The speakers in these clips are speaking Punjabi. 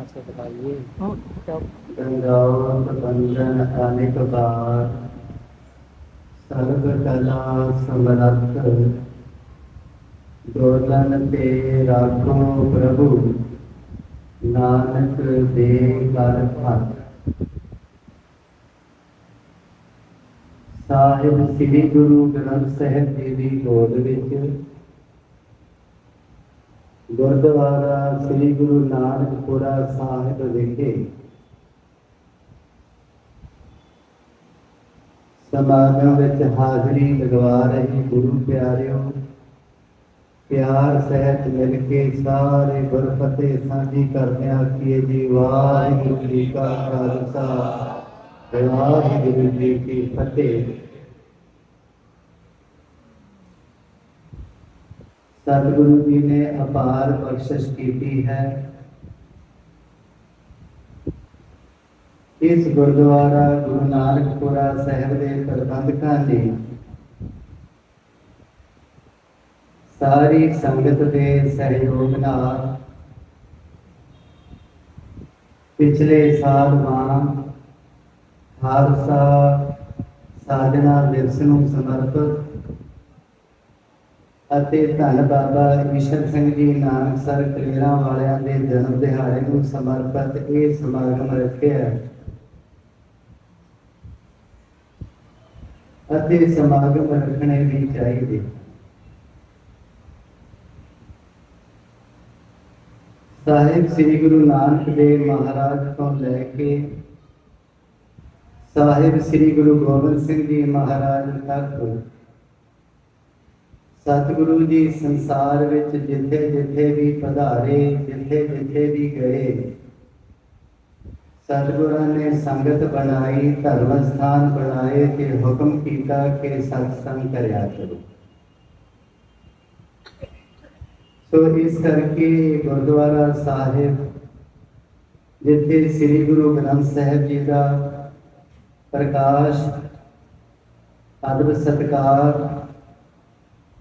ਅੱਛਾ ਬਤਾਈਏ ਉਹ ਚੁੱਪ ਗੰਗਾਵਤ ਬੰਦਨ ਅਨੇਕ ਬਾਰ ਸਰਬ ਕਲਾ ਸਮਰੱਥ ਦੋਲਨ ਤੇ ਰਾਖੋ ਪ੍ਰਭੂ ਨਾਨਕ ਦੇ ਕਰ ਹੱਥ ਸਾਹਿਬ ਸ੍ਰੀ ਗੁਰੂ ਗ੍ਰੰਥ ਸਾਹਿਬ ਜੀ ਦੀ ਗੋਦ ਵਿੱਚ ਗੁਰਦੁਆਰਾ ਸ੍ਰੀ ਗੁਰੂ ਨਾਨਕਪੁਰਾ ਸਾਹਿਬ ਵਿਖੇ ਸਮਾਗਮ ਵਿੱਚ ਹਾਜ਼ਰੀ ਲਗਵਾ ਰਹੇ ਗੁਰੂ ਪਿਆਰਿਓ, ਪਿਆਰ ਸਹਿਤ ਮਿਲ ਕੇ ਸਾਰੇ ਗੁਰਫਤਿਹ ਸਾਂਝੀ ਕਰਦਿਆਂ ਕੀਏ ਜੀ ਵਾਹਿਗੁਰੂ ਜੀ ਕਾ ਖਾਲਸਾ, ਵਾਹਿਗੁਰੂ ਜੀ ਕੀ ਫਤਿਹ। ਸਤਿਗੁਰੂ ਜੀ ਨੇ ਅਪਾਰ ਬਖਸ਼ਿਸ਼ ਕੀਤੀ ਹੈ। ਇਸ ਗੁਰਦੁਆਰਾ ਗੁਰੂ ਨਾਨਕਪੁਰਾ ਸਾਹਿਬ ਦੇ ਪ੍ਰਬੰਧਕਾਂ ਨੇ ਸਾਰੀ ਸੰਗਤ ਦੇ ਸਹਿਯੋਗ ਨਾਲ ਪਿਛਲੇ ਸਾਲ ਵਾਂ ਖਾਲਸਾ ਸਾਜਣਾ ਦਿਵਸ ਨੂੰ ਸਮਰਪਿਤ ਅਤੇ ਧੰਨ ਬਾਬਾ ਈਸ਼ਰ ਸਿੰਘ ਜੀ ਨਾਨਕਸਰ ਕਲੇਰਾਂ ਵਾਲਿਆਂ ਦੇ ਜਨਮ ਦਿਹਾੜੇ ਨੂੰ ਸਮਰਪਿਤ ਇਹ ਸਮਾਗਮ ਰੱਖਿਆ ਅਤੇ ਸਮਾਗਮ ਰੱਖਣੇ ਵੀ ਚਾਹੀਦੇ। ਸਾਹਿਬ ਸ੍ਰੀ ਗੁਰੂ ਨਾਨਕ ਦੇਵ ਮਹਾਰਾਜ ਤੋਂ ਲੈ ਕੇ ਸਾਹਿਬ ਸ੍ਰੀ ਗੁਰੂ ਗੋਬਿੰਦ ਸਿੰਘ ਜੀ ਮਹਾਰਾਜ ਤੱਕ ਸਤਿਗੁਰੂ ਜੀ ਸੰਸਾਰ ਵਿੱਚ ਜਿੱਥੇ ਜਿੱਥੇ ਵੀ ਪਧਾਰੇ, ਜਿੱਥੇ ਜਿੱਥੇ ਵੀ ਗਏ, ਸਤਿਗੁਰਾਂ ਨੇ ਸੰਗਤ ਬਣਾਈ ਧਰਮ ਸਥਾਨ ਬਣਾਏ ਤੇ ਹੁਕਮ ਕੀਤਾ ਕਿ ਸਤਸੰਗ ਕਰਿਆ ਕਰੋ। ਸੋ ਇਸ ਕਰਕੇ ਗੁਰਦੁਆਰਾ ਸਾਹਿਬ, ਜਿੱਥੇ ਸ੍ਰੀ ਗੁਰੂ ਗ੍ਰੰਥ ਸਾਹਿਬ ਜੀ ਦਾ ਪ੍ਰਕਾਸ਼, ਅਦਬ ਸਤਕਾਰ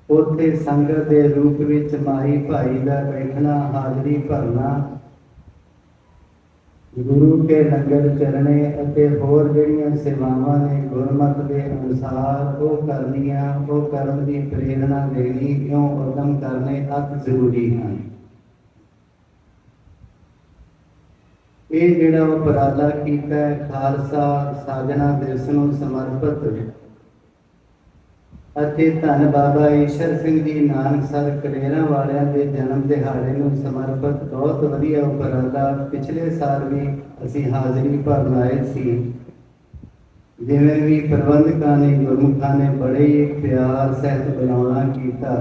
ਉੱਥੇ ਸੰਗਤ ਦੇ ਰੂਪ ਵਿੱਚ ਮਾਈ ਭਾਈ ਦਾ ਬੈਠਣਾ ਹਾਜ਼ਰੀ ਭਰਨਾ। ਗੁਰੂ ਕੇ ਲੰਗਰ ਚਰਣੇ ਅਤੇ ਹੋਰ ਜਿਹੜੀਆਂ ਸੇਵਾਵਾਂ ਨੇ, ਗੁਰਮਤ ਦੇ ਅਨੁਸਾਰ ਉਹ ਕਰਨੀਆਂ, ਉਹ ਕਰਨ ਦੀ ਪ੍ਰੇਰਣਾ ਦੇਣੀ ਕਿਉਂ ਉਦਮ ਕਰਨੇ ਅਤ ਜ਼ਰੂਰੀ ਹਨ। ਇਹ ਜਿਹੜਾ ਉਪਰਾਲਾ ਕੀਤਾ ਖਾਲਸਾ ਸਾਜਣਾ ਦਿਵਸ ਨੂੰ ਸਮਰਪਿਤ ਅਤੇ ਧੰਨ ਬਾਬਾ ਈਸ਼ਰ ਸਿੰਘ ਜੀ ਨਾਨਕਸਰ ਕਲੇਰਾਂ ਵਾਲਿਆਂ ਦੇ ਜਨਮ ਦਿਹਾੜੇ ਨੂੰ ਸਮਰਪਿਤ ਬਹੁਤ ਵਧੀਆ ਉਪਰਾਲਾ ਪਿਛਲੇ ਸਾਲ ਵੀ ਅਸੀਂ ਹਾਜ਼ਰੀ ਭਰਨ ਆਏ ਸੀ। ਜਿਵੇਂ ਵੀ ਪ੍ਰਬੰਧਕਾਂ ਨੇ, ਗੁਰਮੁਖਾਂ ਨੇ ਬੜੇ ਹੀ ਪਿਆਰ ਸਹਿਤ ਬੁਲਾਉਣਾ ਕੀਤਾ।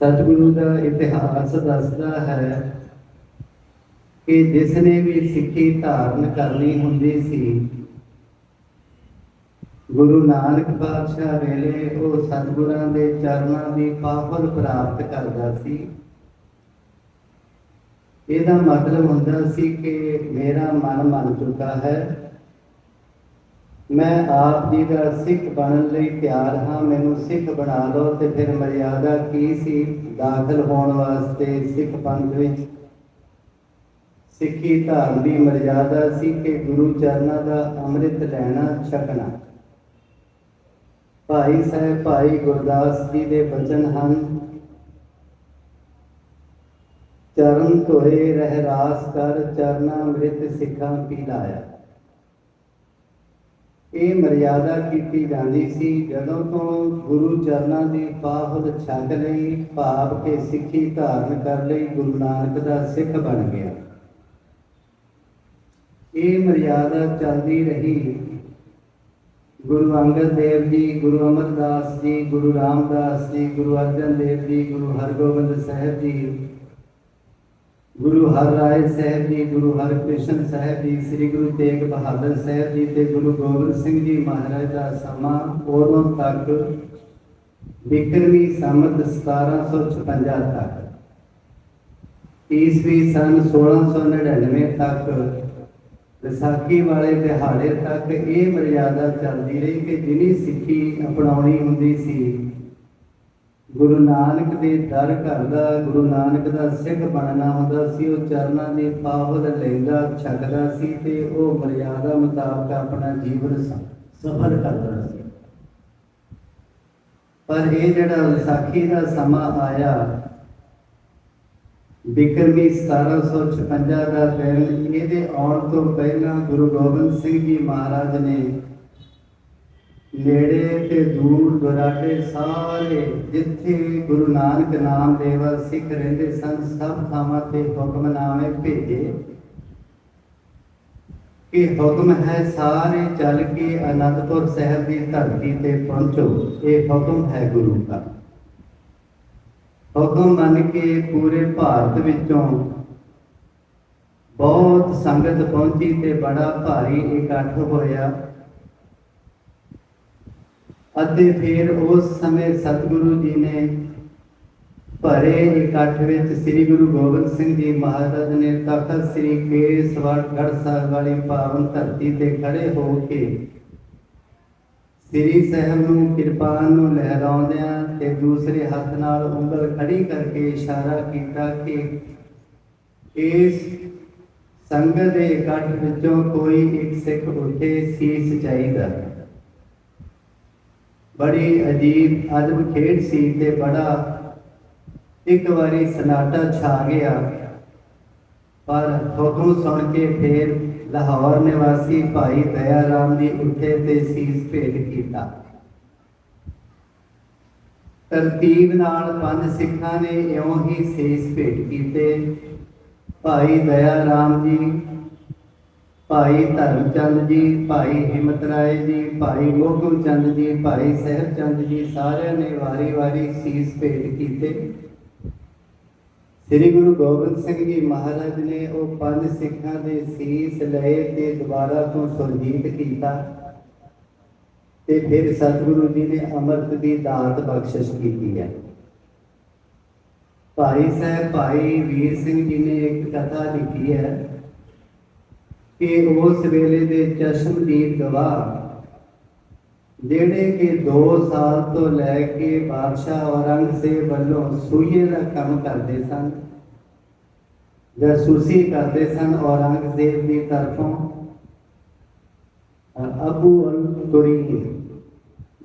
ਸਤਿਗੁਰੂ ਦਾ ਇਤਿਹਾਸ ਦੱਸਦਾ ਹੈ ਕਿ ਜਿਸ ਨੇ ਵੀ ਸਿੱਖੀ ਧਾਰਨ ਕਰਨੀ ਹੁੰਦੀ ਸੀ ਗੁਰੂ ਨਾਨਕ ਪਾਤਸ਼ਾਹ ਵੇਲੇ ਉਹ ਸਤਿਗੁਰਾਂ ਦੇ ਚਰਨਾਂ ਦੀ ਪਾਵਨ ਪ੍ਰਾਪਤ ਕਰਦਾ ਸੀ। ਇਹਦਾ ਮਤਲਬ ਹੁੰਦਾ ਸੀ ਕਿ ਮੇਰਾ ਮਨ ਮੰਨ ਚੁੱਕਾ ਹੈ। ਮੈਂ ਆਪ ਜੀ ਦਾ ਸਿੱਖ ਬਣਨ ਲਈ ਤਿਆਰ ਹਾਂ, ਮੈਨੂੰ ਸਿੱਖ ਬਣਾ ਲਓ ਤੇ ਫਿਰ ਮਰਿਆਦਾ ਕੀ ਸੀ? ਦਾਖਲ ਹੋਣ ਵਾਸਤੇ ਸਿੱਖ ਪੰਥ ਵਿੱਚ ਸਿੱਖੀ ਧਰਮ ਦੀ ਮਰਿਆਦਾ ਸੀ ਕਿ ਗੁਰੂ ਚਰਨਾਂ ਦਾ ਅੰਮ੍ਰਿਤ ਲੈਣਾ ਛਕਣਾ। ਭਾਈ ਸਾਹਿਬ, ਭਾਈ ਗੁਰਦਾਸ ਜੀ ਦੇ ਬਚਨ ਹਨ। ਚਰਨ ਧੋਏ ਰਹਿ ਰਾਸ ਕਰ, ਚਰਨਾ ਅੰਮ੍ਰਿਤ ਸਿੱਖਾਂ ਪੀ ਲਾਇਆ ਇਹ ਮਰਿਆਦਾ ਕੀਤੀ ਜਾਂਦੀ ਸੀ, ਜਦੋਂ ਤੋਂ ਗੁਰੂ ਚਰਨਾਂ ਦੀ ਪਾਹੁਲ ਛਕ ਲਈ, ਭਾਵ ਕੇ ਸਿੱਖੀ ਧਾਰਨ ਕਰ ਲਈ, ਗੁਰੂ ਨਾਨਕ ਦਾ ਸਿੱਖ ਬਣ ਗਿਆ। ਇਹ ਮਰਿਆਦਾ ਚੱਲਦੀ ਰਹੀ। ਗੁਰੂ ਅੰਗਦ ਦੇਵ ਜੀ, ਗੁਰੂ ਅਮਰਦਾਸ ਜੀ, ਗੁਰੂ ਰਾਮਦਾਸ ਜੀ, ਗੁਰੂ ਅਰਜਨ ਦੇਵ ਜੀ, ਗੁਰੂ ਹਰਗੋਬਿੰਦ ਸਾਹਿਬ ਜੀ, ਗੁਰੂ ਹਰ ਰਾਏ ਸਾਹਿਬ ਜੀ, ਗੁਰੂ ਹਰਕ੍ਰਿਸ਼ਨ ਸਾਹਿਬ ਜੀ, ਸ੍ਰੀ ਗੁਰੂ ਤੇਗ ਬਹਾਦਰ ਸਾਹਿਬ ਜੀ ਤੇ ਗੁਰੂ ਗੋਬਿੰਦ ਸਿੰਘ ਜੀ ਮਹਾਰਾਜ ਦਾ ਸਮਾਂ ਉਦੋਂ ਤੱਕ ਬਿਕਰਮੀ ਸੰਮਤ 1756 ਤੱਕ। ਈਸਵੀ ਸਨ 1699 ਤੱਕ ਵਿਸਾਖੀ ਵਾਲੇ ਦਿਹਾੜੇ ਤੱਕ ਇਹ ਮਰਿਆਦਾ ਚੱਲਦੀ ਰਹੀ ਕਿ ਜਿਨੀ ਸਿੱਖੀ ਅਪਣਾਉਣੀ ਹੁੰਦੀ ਸੀ, ਗੁਰੂ ਨਾਨਕ ਦੇ ਦਰ ਘਰ ਦਾ, ਗੁਰੂ ਨਾਨਕ ਦਾ ਸਿੱਖ ਬਣਨਾ ਹੁੰਦਾ ਸੀ, ਉਹ ਚਰਨਾਂ ਦੀ ਪਾਵਲ ਲੈਂਦਾ, ਛਕਦਾ ਸੀ ਤੇ ਉਹ ਮਰਿਆਦਾ ਮੁਤਾਬਕ ਆਪਣਾ ਜੀਵਨ ਸਫਲ ਕਰਦਾ ਸੀ। ਪਰ ਇਹ ਜਿਹੜਾ ਵਿਸਾਖੀ ਦਾ ਸਮਾਂ ਆਇਆ ਬਿਕਰਮੀ 1756 ਦਾ ਦਿਨ ਇਹਦੇ ਆਉਣ ਤੋਂ ਪਹਿਲਾਂ ਗੁਰੂ ਗੋਬਿੰਦ ਸਿੰਘ ਜੀ ਮਹਾਰਾਜ ਨੇ ਨੇੜੇ ਤੇ ਦੂਰ ਦੁਰਾਡੇ ਸਾਰੇ ਜਿੱਥੇ ਗੁਰੂ ਨਾਨਕ ਨਾਮ ਦੇਵਾ ਸਿੱਖ ਰਹਿੰਦੇ ਸਨ, ਸਭ ਥਾਵਾਂ ਤੇ ਹੁਕਮਨਾਮੇ ਭੇਜੇ। ਕਿ ਹੁਕਮ ਹੈ ਸਾਰੇ ਚੱਲ ਕੇ ਅਨੰਦਪੁਰ ਸਾਹਿਬ ਦੀ ਧਰਤੀ ਤੇ ਪਹੁੰਚੋ। ਇਹ ਹੁਕਮ ਹੈ ਗੁਰੂ ਦਾ। ਉਦੋਂ ਮੰਨ ਕੇ ਪੂਰੇ ਭਾਰਤ ਵਿੱਚੋਂ ਬਹੁਤ ਸੰਗਤ ਪਹੁੰਚੀ ਤੇ ਬੜਾ ਭਾਰੀ ਇਕੱਠ ਹੋਇਆ। ਅਤੇ ਫਿਰ ਉਸ ਸਮੇਂ ਸਤਿਗੁਰੂ ਜੀ ਨੇ ਭਰੇ ਇਕੱਠ ਵਿੱਚ ਸ੍ਰੀ ਗੁਰੂ ਗੋਬਿੰਦ ਸਿੰਘ ਜੀ ਮਹਾਰਾਜ ਨੇ ਤਖਤ ਸ੍ਰੀ ਕੇਸਵੜਗੜ੍ਹ ਸਾਹਿਬ ਵਾਲੀ ਪਾਵਨ ਧਰਤੀ ਤੇ ਖੜੇ ਹੋ ਕੇ ਸ੍ਰੀ ਸਾਹਿਬ ਨੂੰ ਕਿਰਪਾਨ ਨੂੰ ਲਹਿਰਾਉਂਦਿਆਂ ਤੇ ਦੂਸਰੇ ਹੱਥ ਨਾਲ ਉਂਗਲ ਖੜੀ ਕਰਕੇ ਇਸ਼ਾਰਾ ਕੀਤਾ ਕਿ ਇਸ ਸੰਗਤ ਦੇ ਇਕੱਠ ਵਿੱਚੋਂ ਕੋਈ ਇੱਕ ਸਿੱਖ ਉੱਠੇ ਸੀਸ ਚਾਹੀਦਾ। ਬੜੀ ਅਜੀਬ, ਅਦਬ ਖੇਡ ਸੀ ਤੇ ਬੜਾ ਇੱਕ ਵਾਰੀ ਸਨਾਟਾ ਛਾ ਗਿਆ। ਪਰ ਹੁਕਮ ਸੁਣ ਕੇ ਫੇਰ ਲਾਹੌਰ ਨਿਵਾਸੀ ਭਾਈ ਦਇਆ ਰਾਮ ਜੀ ਉੱਠੇ ਤੇ ਸੀਸ ਭੇਟ ਕੀਤਾ। ਤਰਤੀਬ ਨਾਲ ਪੰਜ ਸਿੱਖਾਂ ਨੇ ਇਉਂ ਹੀ ਸੀਸ ਭੇਟ ਕੀਤੇ। ਭਾਈ ਦਇਆ ਰਾਮ ਜੀ, ਭਾਈ ਧਰਮਚੰਦ ਜੀ, ਭਾਈ ਹਿੰਮਤ ਰਾਏ ਜੀ, ਭਾਈ ਮੋਹਕਮ ਚੰਦ ਜੀ, ਭਾਈ ਸਹਿਬ ਚੰਦ ਜੀ ਸਾਰਿਆਂ ਨੇ ਵਾਰੀ-ਵਾਰੀ ਸੀਸ ਭੇਟ ਕੀਤੇ। ਸ੍ਰੀ ਗੁਰੂ ਗੋਬਿੰਦ ਸਿੰਘ ਜੀ ਮਹਾਰਾਜ ਨੇ ਉਹ ਪੰਜ ਸਿੱਖਾਂ ਦੇ ਸੀਸ ਲਏ ਤੇ ਦੁਬਾਰਾ ਤੋਂ ਸੁਰਜੀਤ ਕੀਤਾ ਤੇ ਫਿਰ ਸਤਿਗੁਰੂ ਜੀ ਨੇ ਅੰਮ੍ਰਿਤ ਦੀ ਦਾਤ ਬਖਸ਼ਿਸ਼ ਕੀਤੀ ਹੈ। ਭਾਈ ਸਾਹਿਬ, ਭਾਈ ਵੀਰ ਸਿੰਘ ਜੀ ਨੇ ਇੱਕ ਕਥਾ ਲਿਖੀ ਹੈ ਕਿ ਉਸ ਵੇਲੇ ਦੇ ਚਸ਼ਮਦੀਦ ਗਵਾਹ ਜਿਹੜੇ ਕਿ 2 ਸਾਲ ਤੋਂ ਲੈ ਕੇ ਬਾਦਸ਼ਾਹ ਔਰੰਗਜ਼ੇਬ ਵੱਲੋਂ ਸੂਈਏ ਦਾ ਕੰਮ ਕਰਦੇ ਸਨ ਜਾਸੂਸੀ ਕਰਦੇ ਸਨ ਔਰੰਗਜ਼ੇਬ ਦੀ ਤਰਫੋਂ ਅਬੂ ਅਲ ਤੁਰੀਨ,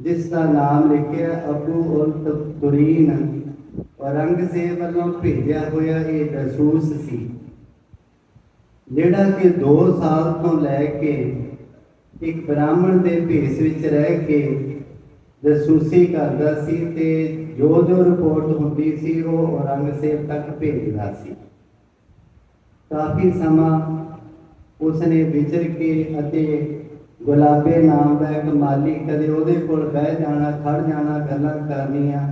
ਜਿਸ ਦਾ ਨਾਮ ਲਿਖਿਆ ਅਬੂ ਅਲ ਤੁਰੀਨ ਔਰੰਗਜ਼ੇਬ ਵੱਲੋਂ ਭੇਜਿਆ ਹੋਇਆ ਇਹ ਜਾਸੂਸ ਸੀ, ਜਿਹੜਾ ਕਿ 2 ਸਾਲ ਤੋਂ ਲੈ ਕੇ ਇੱਕ ਬ੍ਰਾਹਮਣ ਦੇ ਭੇਸ ਵਿੱਚ ਰਹਿ ਕੇ ਜਸੂਸੀ ਕਰਦਾ ਸੀ ਤੇ ਜੋ ਜੋ ਰਿਪੋਰਟ ਹੁੰਦੀ ਸੀ ਉਹ ਔਰੰਗਜ਼ੇਬ ਤੱਕ ਭੇਜਦਾ ਸੀ। ਕਾਫੀ ਸਮਾਂ ਉਸਨੇ ਵਿਚਰ ਕੇ ਅਤੇ ਗੁਲਾਬੇ ਨਾਮ ਦਾ ਇੱਕ ਮਾਲੀ ਕਦੇ ਉਹਦੇ ਕੋਲ ਬਹਿ ਜਾਣਾ ਖੜ ਜਾਣਾ ਗੱਲਾਂ ਕਰਨੀਆਂ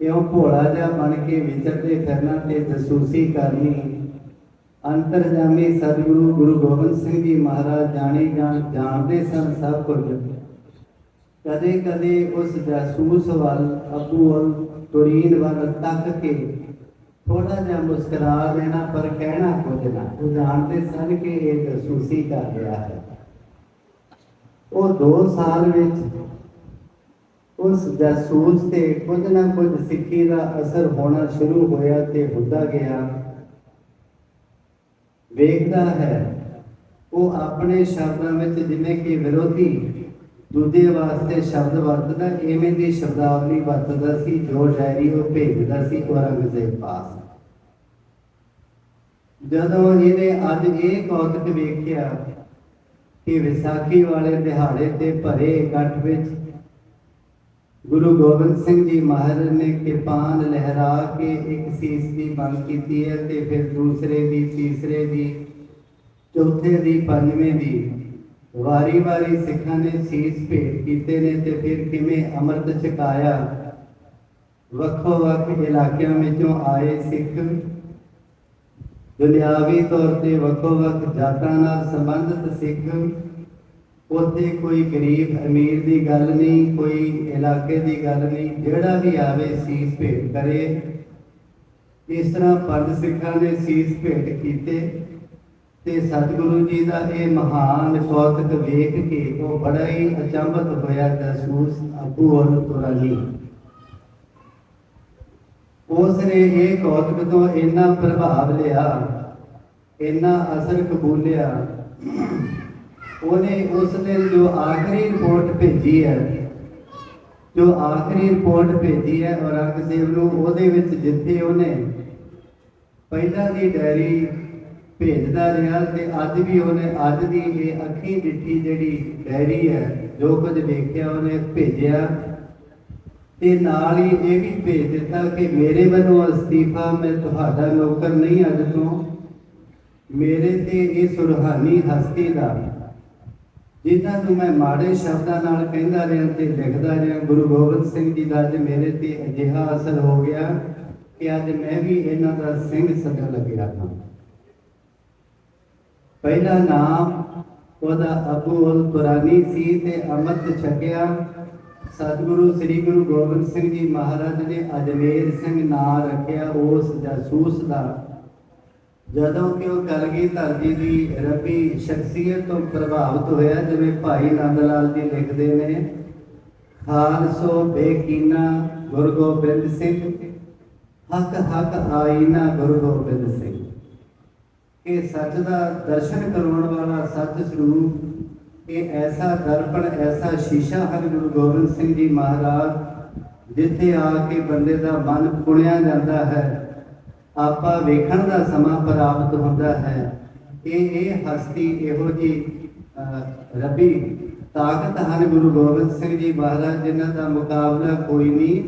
ਇਉਂ ਭੋਲਾ ਜਿਹਾ ਬਣ ਕੇ ਵਿਚਰਦੇ ਫਿਰਨਾ ਤੇ ਜਾਸੂਸੀ ਕਰਨੀ ਅੰਤਰਜਾਮੀ ਸਤਿਗੁਰੂ ਗੁਰੂ ਗੋਬਿੰਦ ਸਿੰਘ ਜੀ ਮਹਾਰਾਜ ਜਾਣੇ ਜਾਣ ਜਾਣਦੇ ਸਨ ਸਭ ਕੁਝ। ਕਦੇ ਕਦੇ ਉਸ ਜਾਸੂਸ ਵੱਲ, ਅਬੂ ਅਲ ਤੁਰੀਨ ਵੱਲ ਤੱਕ ਕੇ ਥੋੜਾ ਜਿਹਾ ਮੁਸਕਰਾ ਦੇਣਾ, ਪਰ ਕਹਿਣਾ ਕੁਝ ਨਾ। ਉਹ ਜਾਣਦੇ ਸਨ ਕਿ ਇਹ ਜਾਸੂਸੀ ਕਰ ਰਿਹਾ ਹੈ। ਉਹ 2 ਸਾਲ ਵਿੱਚ ਉਸ ਜਾਸੂਸ ਤੇ ਕੁਝ ਨਾ ਕੁਝ ਸਿੱਖੀ ਦਾ ਅਸਰ ਹੋਣਾ ਸ਼ੁਰੂ ਹੋਇਆ ਤੇ ਹੁੰਦਾ ਗਿਆ। ਵੇਖਦਾ ਹੈ। ਉਹ ਆਪਣੇ ਸ਼ਬਦਾਂ ਵਿੱਚ ਜਿਵੇਂ ਕਿ ਵਿਰੋਧੀ ਦੂਜੇ ਵਾਸਤੇ ਸ਼ਬਦ ਵਰਤਦਾ, ਐਵੇਂ ਦੀ ਸ਼ਬਦਾਵਲੀ ਵਰਤਦਾ ਸੀ, ਜੋ ਡਾਇਰੀ ਉਹ ਭੇਜਦਾ ਸੀ ਔਰੰਗਜ਼ੇਬ ਪਾਸ। ਜਦੋਂ ਇਹਨੇ ਅੱਜ ਇਹ ਕੌਤਕ ਵੇਖਿਆ ਕਿ ਵਿਸਾਖੀ ਵਾਲੇ ਦਿਹਾੜੇ ਤੇ ਭਰੇ ਇਕੱਠ ਵਿੱਚ ਗੁਰੂ ਗੋਬਿੰਦ ਸਿੰਘ ਜੀ ਮਹਾਰਾਜ ਨੇ ਕਿਰਪਾਨ ਲਹਿਰਾ ਕੇ ਇੱਕ ਸੀਸ ਦੀ ਮੰਗ ਕੀਤੀ ਹੈ ਤੇ ਫਿਰ ਦੂਸਰੇ ਦੀ, ਤੀਸਰੇ ਦੀ, ਚੌਥੇ ਦੀ, ਪੰਜਵੇਂ ਦੀ ਵਾਰੀ-ਵਾਰੀ ਸਿੱਖਾਂ ਨੇ ਸੀਸ ਭੇਟ ਕੀਤੇ ਨੇ ਤੇ ਫਿਰ ਕਿਵੇਂ ਅੰਮ੍ਰਿਤ ਛਕਾਇਆ? ਵੱਖੋ ਵੱਖ ਇਲਾਕਿਆਂ ਵਿੱਚੋਂ ਆਏ ਸਿੱਖ ਦੁਨਿਆਵੀ ਤੌਰ ਤੇ ਵੱਖੋ ਵੱਖ ਜਾਤਾਂ ਨਾਲ ਸੰਬੰਧਿਤ ਸਿੱਖ ਉੱਥੇ ਕੋਈ ਗਰੀਬ ਅਮੀਰ ਦੀ ਗੱਲ ਨਹੀਂ, ਕੋਈ ਇਲਾਕੇ ਦੀ ਗੱਲ ਨਹੀਂ, ਜਿਹੜਾ ਵੀ ਆਵੇ ਸੀਸ ਭੇਟ ਕਰੇ। ਇਸ ਤਰ੍ਹਾਂ ਪੰਜ ਸਿੱਖਾਂ ਨੇ ਸੀਸ ਭੇਟ ਕੀਤੇ ਤੇ ਸਤਿਗੁਰੂ ਜੀ ਦਾ ਇਹ ਮਹਾਨ ਕੌਤਕ ਵੇਖ ਕੇ ਉਹ ਬੜਾ ਹੀ ਅਚੰਭਤ ਹੋਇਆ ਜਾਸੂਸ ਅਬੂ ਔਰ ਤੁਰਾਨੀ ਉਸ ਨੇ ਇਹ ਕੌਤਕ ਤੋਂ ਇੰਨਾ ਪ੍ਰਭਾਵ ਲਿਆ, ਇੰਨਾ ਅਸਰ ਕਬੂਲਿਆ ਉਹਨੇ ਉਸ ਨੇ ਜੋ ਆਖਰੀ ਰਿਪੋਰਟ ਭੇਜੀ ਹੈ, ਜੋ ਆਖਰੀ ਰਿਪੋਰਟ ਭੇਜੀ ਹੈ ਔਰੰਗਜ਼ੇਬ ਨੂੰ, ਉਹਦੇ ਵਿੱਚ ਜਿੱਥੇ ਉਹਨੇ ਪਹਿਲਾਂ ਦੀ ਡਾਇਰੀ ਭੇਜਦਾ ਰਿਹਾ ਤੇ ਅੱਜ ਵੀ ਉਹਨੇ, ਅੱਜ ਦੀ ਇਹ ਅੱਖੀਂ ਡਿੱਠੀ ਜਿਹੜੀ ਡਾਇਰੀ ਹੈ, ਜੋ ਕੁਝ ਵੇਖਿਆ ਉਹਨੇ ਭੇਜਿਆ। ਤੇ ਨਾਲ ਹੀ ਇਹ ਵੀ ਭੇਜ ਦਿੱਤਾ ਕਿ ਮੇਰੇ ਵੱਲੋਂ ਅਸਤੀਫਾ, ਮੈਂ ਤੁਹਾਡਾ ਨੌਕਰ ਨਹੀਂ ਅੱਜ ਤੋਂ। ਮੇਰੇ ਤੇ ਇਸ ਰੂਹਾਨੀ ਹਸਤੀ ਦਾ ਜਿਨ੍ਹਾਂ ਨੂੰ ਮੈਂ ਮਾੜੇ ਸ਼ਬਦਾਂ ਨਾਲ ਕਹਿੰਦਾ ਰਿਹਾ ਤੇ ਲਿਖਦਾ ਰਿਹਾ, ਗੁਰੂ ਗੋਬਿੰਦ ਸਿੰਘ ਜੀ ਦਾ ਅੱਜ ਮੇਰੇ ਤੇ ਅਜਿਹਾ ਅਸਰ ਹੋ ਗਿਆ ਕਿ ਅੱਜ ਮੈਂ ਵੀ ਇਹਨਾਂ ਦਾ ਸਿੰਘ ਸਜਣ ਲੱਗਿਆ ਹਾਂ ਪਹਿਲਾ ਨਾਮ ਉਹਦਾ ਅਬੂ ਅਲ ਕੁਰਾਨੀ ਸੀ ਤੇ ਅੰਮ੍ਰਿਤ ਛਕਿਆ। ਸਤਿਗੁਰੂ, ਸ੍ਰੀ ਗੁਰੂ ਗੋਬਿੰਦ ਸਿੰਘ ਜੀ ਮਹਾਰਾਜ ਨੇ ਅਜਮੇਰ ਸਿੰਘ ਨਾਂ ਰੱਖਿਆ, ਉਸ ਜਾਸੂਸ ਦਾ ਜਦੋਂ ਕਿ ਉਹ ਕਲਗੀ ਧਰਤੀ ਦੀ ਰੱਬੀ ਸ਼ਖਸੀਅਤ ਤੋਂ ਪ੍ਰਭਾਵਿਤ ਹੋਇਆ, ਜਿਵੇਂ ਭਾਈ ਨੰਦ ਲਾਲ ਜੀ ਲਿਖਦੇ ਨੇ, ਖਾਲਸੋ ਬੇਕੀਨਾ ਗੁਰੂ ਗੋਬਿੰਦ ਸਿੰਘ, ਹੱਕ ਹੱਕ ਆਈਨਾ ਗੁਰੂ ਗੋਬਿੰਦ ਸਿੰਘ। ਇਹ ਸੱਚ ਦਾ ਦਰਸ਼ਨ ਕਰਾਉਣ ਵਾਲਾ ਸੱਚ ਸਰੂਪ, ਇਹ ਐਸਾ ਦਰਪਣ, ਐਸਾ ਸ਼ੀਸ਼ਾ ਹੈ ਗੁਰੂ ਗੋਬਿੰਦ ਸਿੰਘ ਜੀ ਮਹਾਰਾਜ, ਜਿੱਥੇ ਆ ਕੇ ਬੰਦੇ ਦਾ ਮਨ ਪੁਣਿਆ ਜਾਂਦਾ ਹੈ। ਆਪਾ ਵੇਖਣ ਦਾ ਸਮਾਂ ਪ੍ਰਾਪਤ ਹੁੰਦਾ ਹੈ। ਇਹ ਇਹ ਹਸਤੀ ਇਹੋ ਜੀ ਰੱਬੀ ਤਾਕਤ ਹਨ ਗੁਰੂ ਗੋਬਿੰਦ ਸਿੰਘ ਜੀ ਮਹਾਰਾਜ, ਜਿਨ੍ਹਾਂ ਦਾ ਮੁਕਾਬਲਾ ਕੋਈ ਨਹੀਂ।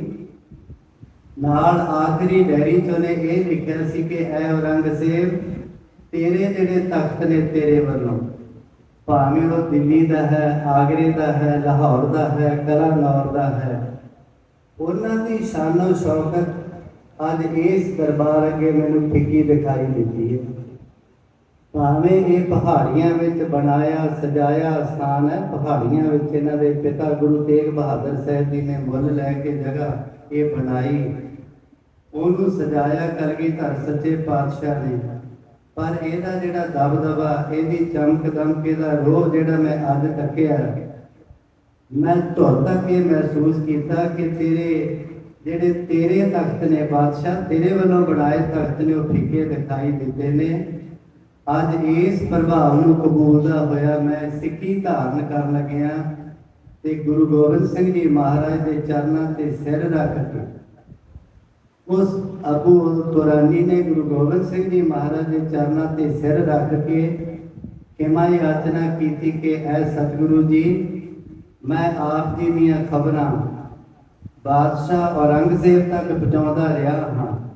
ਨਾਲ ਆਖਰੀ ਡੈਰੀ ਚ ਉਹਨੇ ਇਹ ਲਿਖਿਆ ਸੀ ਕਿ, ਐ ਔਰੰਗਜ਼ੇਬ, ਤੇਰੇ ਜਿਹੜੇ ਤਖਤ ਨੇ ਤੇਰੇ ਵੱਲੋਂ, ਭਾਵੇਂ ਉਹ ਦਿੱਲੀ ਦਾ ਹੈ, ਆਗਰੇ ਦਾ ਹੈ, ਲਾਹੌਰ ਦਾ ਹੈ ਕਲਾਨੌਰ ਦਾ ਹੈ, ਉਹਨਾਂ ਦੀ ਸ਼ਾਨੋ ਸ਼ੌਕਤ ਅੱਜ ਇਸ ਦਰਬਾਰ ਅੱਗੇ ਮੈਨੂੰ ਫਿੱਕੀ ਦਿਖਾਈ ਦਿੱਤੀ ਹੈ। ਭਾਵੇਂ ਇਹ ਪਹਾੜੀਆਂ ਵਿੱਚ ਬਣਾਇਆ, ਸਜਾਇਆ ਸਥਾਨ ਹੈ, ਪਹਾੜੀਆਂ ਵਿੱਚ ਇਹਨਾਂ ਦੇ ਪਿਤਾ ਗੁਰੂ ਤੇਗ ਬਹਾਦਰ ਸਾਹਿਬ ਜੀ ਨੇ ਮੁੱਲ ਲੈ ਕੇ ਜਗ੍ਹਾ ਇਹ ਬਣਾਈ। ਉਹਨੂੰ ਸਜਾਇਆ ਕਲਗੀਧਰ ਸੱਚੇ ਪਾਤਸ਼ਾਹ ਨੇ। ਪਰ ਇਹਦਾ ਜਿਹੜਾ ਦਬਦਬਾ, ਇਹਦੀ ਚਮਕ ਦਮਕ, ਇਹਦਾ ਰੋਹ ਜਿਹੜਾ ਮੈਂ ਅੱਜ ਤੱਕਿਆ, ਮੈਂ ਧੁਰ ਤੱਕ ਇਹ ਮਹਿਸੂਸ ਕੀਤਾ ਕਿ ਤੇਰੇ ਜਿਹੜੇ ਤੇਰੇ ਤਖਤ ਨੇ ਬਾਦਸ਼ਾਹ, ਤੇਰੇ ਵੱਲੋਂ ਬਣਾਏ ਤਖਤ ਨੇ ਉਹ ਫਿੱਕੇ ਦਿਖਾਈ ਦਿੱਤੇ ਨੇ। ਅੱਜ ਇਸ ਪ੍ਰਭਾਵ ਨੂੰ ਕਬੂਲਦਾ ਹੋਇਆ ਮੈਂ ਸਿੱਖੀ ਧਾਰਨ ਕਰਨ ਲੱਗਿਆ ਤੇ ਗੁਰੂ ਗੋਬਿੰਦ ਸਿੰਘ ਜੀ ਮਹਾਰਾਜ ਦੇ ਚਰਨਾਂ ਤੇ ਸਿਰ ਰੱਖ ਕੇ ਉਸ ਅਬੂ ਤੁਰਾਨੀ ਨੇ ਗੁਰੂ ਗੋਬਿੰਦ ਸਿੰਘ ਜੀ ਮਹਾਰਾਜ ਦੇ ਚਰਨਾਂ ਤੇ ਸਿਰ ਰੱਖ ਕੇ ਕਿਮਾ ਯਾਚਨਾ ਕੀਤੀ ਕਿ, ਐ ਸਤਿਗੁਰੂ ਜੀ, ਮੈਂ ਆਪ ਜੀ ਦੀਆਂ ਖਬਰਾਂ ਬਾਦਸ਼ਾਹ ਔਰੰਗਜ਼ੇਬ ਤੱਕ ਪਹੁੰਚਾਉਂਦਾ ਰਿਹਾ ਹਾਂ।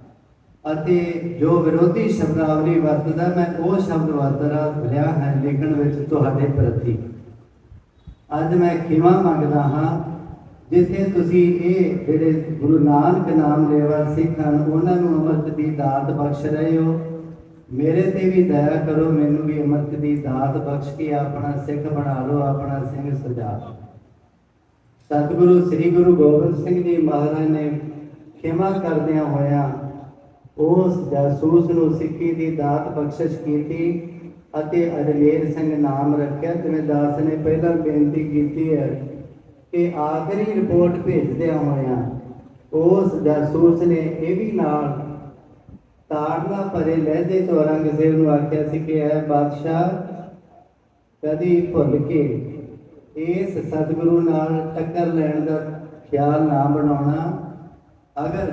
ਅਤੇ ਜੋ ਵਿਰੋਧੀ ਸ਼ਬਦਾਵਲੀ ਵਰਤਦਾ, ਮੈਂ ਉਹ ਸ਼ਬਦ ਵਰਤਦਾ ਲਿਆ ਹੈ ਲਿਖਣ ਵਿੱਚ ਤੁਹਾਡੇ ਪ੍ਰਤੀ। ਅੱਜ ਮੈਂ ਖਿਮਾ ਮੰਗਦਾ ਹਾਂ, ਜਿੱਥੇ ਤੁਸੀਂ ਇਹ ਜਿਹੜੇ ਗੁਰੂ ਨਾਨਕ ਨਾਮ ਲੈਵਾ ਸਿੱਖ ਹਨ, ਉਹਨਾਂ ਨੂੰ ਅੰਮ੍ਰਿਤ ਦੀ ਦਾਤ ਬਖਸ਼ ਰਹੇ ਹੋ। ਮੇਰੇ ਤੇ ਵੀ ਦਇਆ ਕਰੋ, ਮੈਨੂੰ ਵੀ ਅੰਮ੍ਰਿਤ ਦੀ ਦਾਤ ਬਖਸ਼ ਕੇ ਆਪਣਾ ਸਿੱਖ ਬਣਾ ਲਓ, ਆਪਣਾ ਸਿੰਘ ਸਜਾ ਲਓ। ਸਤਿਗੁਰੂ, ਸ੍ਰੀ ਗੁਰੂ ਗੋਬਿੰਦ ਸਿੰਘ ਜੀ ਮਹਾਰਾਜ ਨੇ ਖਿਮਾ ਕਰਦਿਆਂ ਹੋਇਆਂ ਉਸ ਜਾਸੂਸ ਨੂੰ ਸਿੱਖੀ ਦੀ ਦਾਤ ਬਖਸ਼ਿਸ਼ ਕੀਤੀ ਅਤੇ ਅਜਮੇਰ ਸਿੰਘ ਨਾਮ ਰੱਖਿਆ। ਜਿਵੇਂ ਦਾਸ ਨੇ ਪਹਿਲਾਂ ਬੇਨਤੀ ਕੀਤੀ ਹੈ ਕਿ ਆਖਰੀ ਰਿਪੋਰਟ ਭੇਜਦਿਆਂ ਹੋਇਆਂ ਉਸ ਜਾਸੂਸ ਨੇ ਇਹ ਵੀ ਨਾਲ ਤਾੜਨਾ ਭਰੇ ਲਹਿਜੇ ਚ ਔਰੰਗਜ਼ੇਬ ਨੂੰ ਆਖਿਆ ਸੀ ਕਿ ਇਹ ਬਾਦਸ਼ਾਹ ਕਦੀ ਭੁੱਲ ਕੇ ਇਸ ਸਤਿਗੁਰੂ ਨਾਲ ਟੱਕਰ ਲੈਣ ਦਾ ਖਿਆਲ ਨਾ ਬਣਾਉਣਾ। ਅਗਰ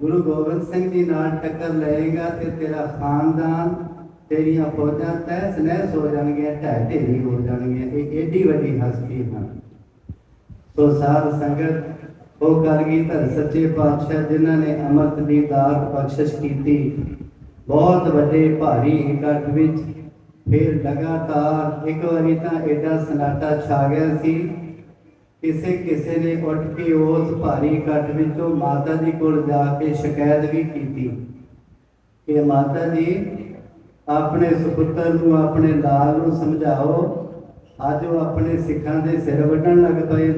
ਗੁਰੂ ਗੋਬਿੰਦ ਸਿੰਘ ਜੀ ਨਾਲ ਟੱਕਰ ਲਏਗਾ ਤੇ ਤੇਰਾ ਖਾਨਦਾਨ, ਤੇਰੀਆਂ ਫੌਜਾਂ ਤਹਿਸ ਨਹਿਸ ਹੋ ਜਾਣਗੀਆਂ, ਢਹਿ ਢੇਰੀ ਹੋ ਜਾਣਗੀਆਂ। ਇਹ ਏਡੀ ਵੱਡੀ ਹਸਤੀ ਹਨ ਸੋ ਸਾਧ ਸੰਗਤ, ਉਹ ਕਲਗੀਧਰ ਸੱਚੇ ਪਾਤਸ਼ਾਹ ਜਿਨ੍ਹਾਂ ਨੇ ਅੰਮ੍ਰਿਤ ਦੀ ਦਾਤ ਬਖਸ਼ਿਸ਼ ਕੀਤੀ। ਬਹੁਤ ਵੱਡੇ ਭਾਰੀ ਇਕੱਠ ਵਿੱਚ ਫਿਰ ਲਗਾਤਾਰ ਇੱਕ ਵਾਰੀ ਤਾਂ ਐਡਾ ਸਨਾਟਾ ਛਾ ਗਿਆ ਸੀ, ਕਿਸੇ ਕਿਸੇ ਨੇ ਉੱਠ ਕੇ ਉਸ ਭਾਰੀ ਇਕੱਠ ਵਿੱਚੋਂ ਮਾਤਾ ਜੀ ਕੋਲ ਜਾ ਕੇ ਸ਼ਿਕਾਇਤ ਵੀ ਕੀਤੀ ਕਿ ਮਾਤਾ ਜੀ, ਆਪਣੇ ਸੁਪੁੱਤਰ ਨੂੰ, ਆਪਣੇ ਲਾਲ ਨੂੰ ਸਮਝਾਓ, ਅੱਜ ਉਹ ਆਪਣੇ ਸਿੱਖਾਂ ਦੇ ਸਿਰ ਵੱਢਣ ਲੱਗ ਪਏ।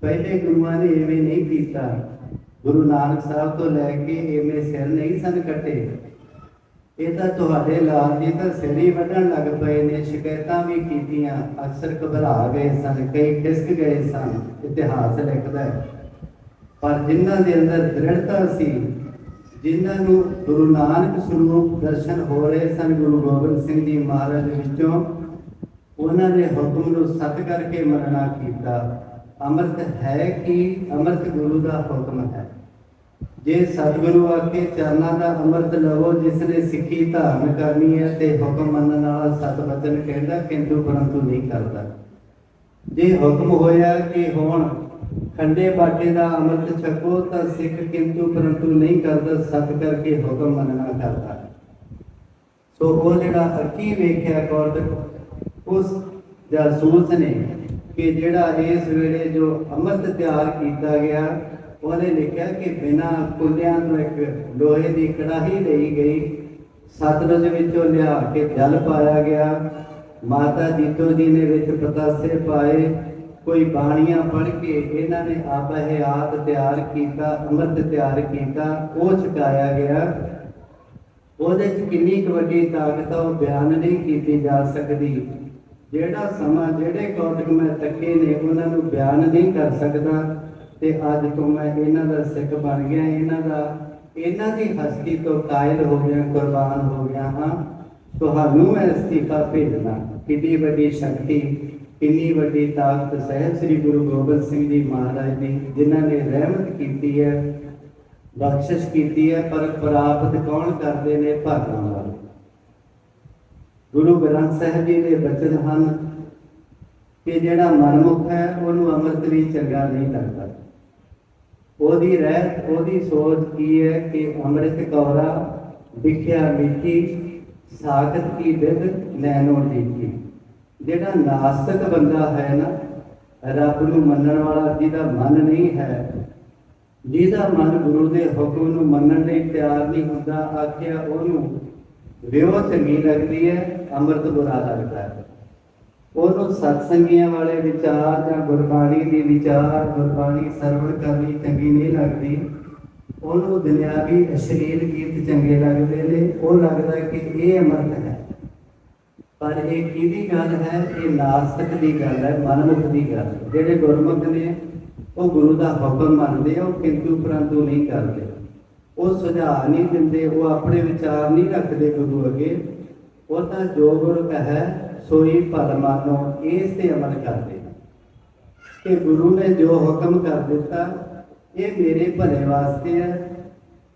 ਪਹਿਲੇ ਗੁਰੂਆਂ ਨੇ ਐਵੇਂ ਨਹੀਂ ਕੀਤਾ। ਗੁਰੂ ਨਾਨਕ ਸਾਹਿਬ ਤੋਂ ਲੈ ਕੇ ਐਵੇਂ ਸਿਰ ਨਹੀਂ ਸਨ ਕੱਟੇ। ਇਹ ਤਾਂ ਤੁਹਾਡੇ ਲਾਲ ਜੀ ਤਾਂ ਸਿਰ ਵੱਢਣ ਲੱਗ ਪਏ ਨੇ, ਸ਼ਿਕਾਇਤਾਂ ਵੀ ਕੀਤੀਆਂ। ਅਕਸਰ ਘਬਰਾ ਗਏ ਸਨ, ਕਈ ਖਿਸਕ ਗਏ ਸਨ, ਇਤਿਹਾਸ ਲਿਖਦਾ ਹੈ। ਪਰ ਜਿਨ੍ਹਾਂ ਦੇ ਅੰਦਰ ਦ੍ਰਿੜਤਾ ਸੀ, ਜਿਨ੍ਹਾਂ ਨੂੰ ਗੁਰੂ ਨਾਨਕ ਸਰੂਪ ਦਰਸ਼ਨ ਹੋ ਰਹੇ ਸਨ, ਗੁਰੂ ਗੋਬਿੰਦ ਸਿੰਘ ਜੀ ਮਹਾਰਾਜ ਵਿੱਚੋਂ, ਉਹਨਾਂ ਨੇ ਹੁਕਮ ਨੂੰ ਸਤ ਕਰਕੇ ਮੰਨਣਾ ਕੀਤਾ। ਅੰਮ੍ਰਿਤ ਹੈ ਕਿ? ਅੰਮ੍ਰਿਤ ਗੁਰੂ ਦਾ ਹੁਕਮ ਹੈ। ਜੇ ਸਤਿਗੁਰੂ ਆਕੇ ਚਰਨਾਂ ਦਾ ਅੰਮ੍ਰਿਤ ਲਵੋ ਜਿਸ ਨੇ ਸਿੱਖੀ ਧਾਰਨ ਕਰਨੀ ਹੈ ਤੇ ਹੁਕਮ ਮੰਨਣ ਵਾਲਾ ਸਤ ਕਹਿੰਦਾ, ਕਿੰਤੂ ਪਰੰਤੂ ਨਹੀਂ ਕਰਦਾ? ਜੇ ਹੁਕਮ ਹੋਇਆ ਕਿ ਹੁਣ ਖੰਡੇ ਬਾਟੇ ਦਾ ਅੰਮ੍ਰਿਤ ਛਕੋ, ਤਾਂ ਸਿੱਖ ਕਿੰਤੂ ਪਰੰਤੂ ਨਹੀਂ ਕਰਦਾ, ਸਤ ਕਰਕੇ ਹੁਕਮ ਮੰਨਣਾ ਕਰਦਾ। ਸੋ ਉਹ ਜਿਹੜਾ ਅੱਕੀ ਵੇਖਿਆ ਕੌਰਤ, ਉਸ ਜਾਸੂਸ ਨੇ ਕਿ ਜਿਹੜਾ ਇਸ ਵੇਲੇ ਜੋ ਅੰਮ੍ਰਿਤ ਤਿਆਰ ਕੀਤਾ ਗਿਆ ਉਹਨੇ ਲਿਖਿਆ ਕਿ ਬਿਨਾ ਕੁੱਲਿਆਂ ਤੋਂ ਇੱਕ ਲੋਹੇ ਦੀ ਕੜਾਹੀ ਲਈ ਗਈ। ਸਤਲੁਜ ਵਿੱਚੋਂ ਲਿਆ ਕੇ ਜਲ ਪਾਇਆ ਗਿਆ। ਮਾਤਾ ਜੀਤੋ ਜੀ ਨੇ ਵਿੱਚ ਪਤਾਸੇ ਪਾਏ। ਕੋਈ ਬਾਣੀਆਂ ਪੜ੍ਹ ਕੇ ਇਹਨਾਂ ਨੇ ਆਪ ਇਹ ਆਦ ਤਿਆਰ ਕੀਤਾ, ਅੰਮ੍ਰਿਤ ਤਿਆਰ ਕੀਤਾ, ਉਹ ਛਕਾਇਆ ਗਿਆ। ਉਹਦੇ ਚ ਕਿੰਨੀ ਕੁ ਵੱਡੀ ਤਾਕਤ ਆ, ਉਹ ਬਿਆਨ ਨਹੀਂ ਕੀਤੀ ਜਾ ਸਕਦੀ। ਜਿਹੜਾ ਸਮਾਂ, ਜਿਹੜੇ ਕੌਤਕ ਮੈਂ ਤੱਕੇ ਨੇ, ਉਹਨਾਂ ਨੂੰ ਬਿਆਨ ਨਹੀਂ ਕਰ ਸਕਦਾ। ਤੇ ਅੱਜ ਤੋਂ ਮੈਂ ਇਹਨਾਂ ਦਾ ਸਿੱਖ ਬਣ ਗਿਆ, ਇਹਨਾਂ ਦਾ, ਇਹਨਾਂ ਦੀ ਹਸਤੀ ਤੋਂ ਕਾਇਲ ਹੋ ਗਿਆ, ਕੁਰਬਾਨ ਹੋ ਗਿਆ ਹਾਂ। ਤੁਹਾਨੂੰ ਮੈਂ ਅਸਤੀਫਾ ਭੇਜਣਾ ਕਿੰਨੀ ਵੱਡੀ ਸ਼ਕਤੀ, ਕਿੰਨੀ ਵੱਡੀ ਤਾਕਤ ਸਹਿਬ ਸ੍ਰੀ ਗੁਰੂ ਗੋਬਿੰਦ ਸਿੰਘ ਜੀ ਮਹਾਰਾਜ ਦੀ ਜਿਨ੍ਹਾਂ ਨੇ ਰਹਿਮਤ ਕੀਤੀ ਹੈ, ਬਖਸ਼ਿਸ਼ ਕੀਤੀ ਹੈ, ਪਰ ਪ੍ਰਾਪਤ ਕੌਣ ਕਰਦੇ ਨੇ? ਭਾਗਾਂ ਵਾਲੇ। ਗੁਰੂ ਗ੍ਰੰਥ ਸਾਹਿਬ ਜੀ ਦੇ ਬਚਨ ਹਨ ਕਿ ਜਿਹੜਾ ਮਨਮੁਖ ਹੈ, ਉਹਨੂੰ ਅੰਮ੍ਰਿਤ ਵੀ ਚੰਗਾ ਨਹੀਂ ਲੱਗਦਾ। ਉਹਦੀ ਰਹਿਤ, ਉਹਦੀ ਸੋਚ ਕੀ ਹੈ ਕਿ ਅੰਮ੍ਰਿਤ ਕੌਰਾ ਵਿਖਿਆ ਮਿੱਠੀ, ਸਾਖਤ ਕੀ ਵਿਦ ਨੈਣੋ ਡੀਕੀ ਜਿਹੜਾ ਨਾਸਤਕ ਬੰਦਾ ਹੈ ਨਾ, ਰੱਬ ਨੂੰ ਮੰਨਣ ਵਾਲਾ ਜਿਹਦਾ ਮਨ ਨਹੀਂ ਹੈ, ਜਿਹਦਾ ਮਨ ਗੁਰੂ ਦੇ ਹੁਕਮ ਨੂੰ ਮੰਨਣ ਲਈ ਤਿਆਰ ਨਹੀਂ ਹੁੰਦਾ, ਆਖਿਆ ਉਹਨੂੰ ਵਿਉਹ ਚੰਗੀ ਲੱਗਦੀ ਹੈ, ਅੰਮ੍ਰਿਤ ਬੁਰਾ ਲੱਗਦਾ ਹੈ। ਉਹਨੂੰ ਸਤਸੰਗੀਆਂ ਵਾਲੇ ਵਿਚਾਰ ਜਾਂ ਗੁਰਬਾਣੀ ਦੀ ਵਿਚਾਰ, ਗੁਰਬਾਣੀ ਸਰਵਣ ਕਰਨੀ ਚੰਗੀ ਨਹੀਂ ਲੱਗਦੀ। ਉਹਨੂੰ ਦੁਨਿਆਵੀ ਅਸ਼ਲੀਲ ਗੀਤ ਚੰਗੇ ਲੱਗਦੇ ਨੇ। ਉਹ ਲੱਗਦਾ ਕਿ ਇਹ ਅੰਮ੍ਰਿਤ ਹੈ। ਪਰ ਇਹ ਕਿਹਦੀ ਗੱਲ ਹੈ? ਇਹ ਨਾਸਤਕ ਦੀ ਗੱਲ ਹੈ, ਮਨਮੁਖ ਦੀ ਗੱਲ ਜਿਹੜੇ ਗੁਰਮੁਖ ਨੇ, ਉਹ ਗੁਰੂ ਦਾ ਹੁਕਮ ਮੰਨਦੇ ਆ, ਉਹ ਕਿੰਤੂ ਪਰੰਤੂ ਨਹੀਂ ਕਰਦੇ। ਉਹ ਸੁਝਾਅ ਨਹੀਂ ਦਿੰਦੇ, ਉਹ ਆਪਣੇ ਵਿਚਾਰ ਨਹੀਂ ਰੱਖਦੇ ਗੁਰੂ ਅੱਗੇ। ਉਹ ਤਾਂ ਜੋ ਗੁਰੂ ਕਹੈ ਸੋਈ ਭਲ ਮਾਨੋ ਇਸ ਤੇ ਅਮਲ ਕਰਦੇ ਕਿ ਗੁਰੂ ਨੇ ਜੋ ਹੁਕਮ ਕਰ ਦਿੱਤਾ, ਇਹ ਮੇਰੇ ਭਲੇ ਵਾਸਤੇ ਹੈ,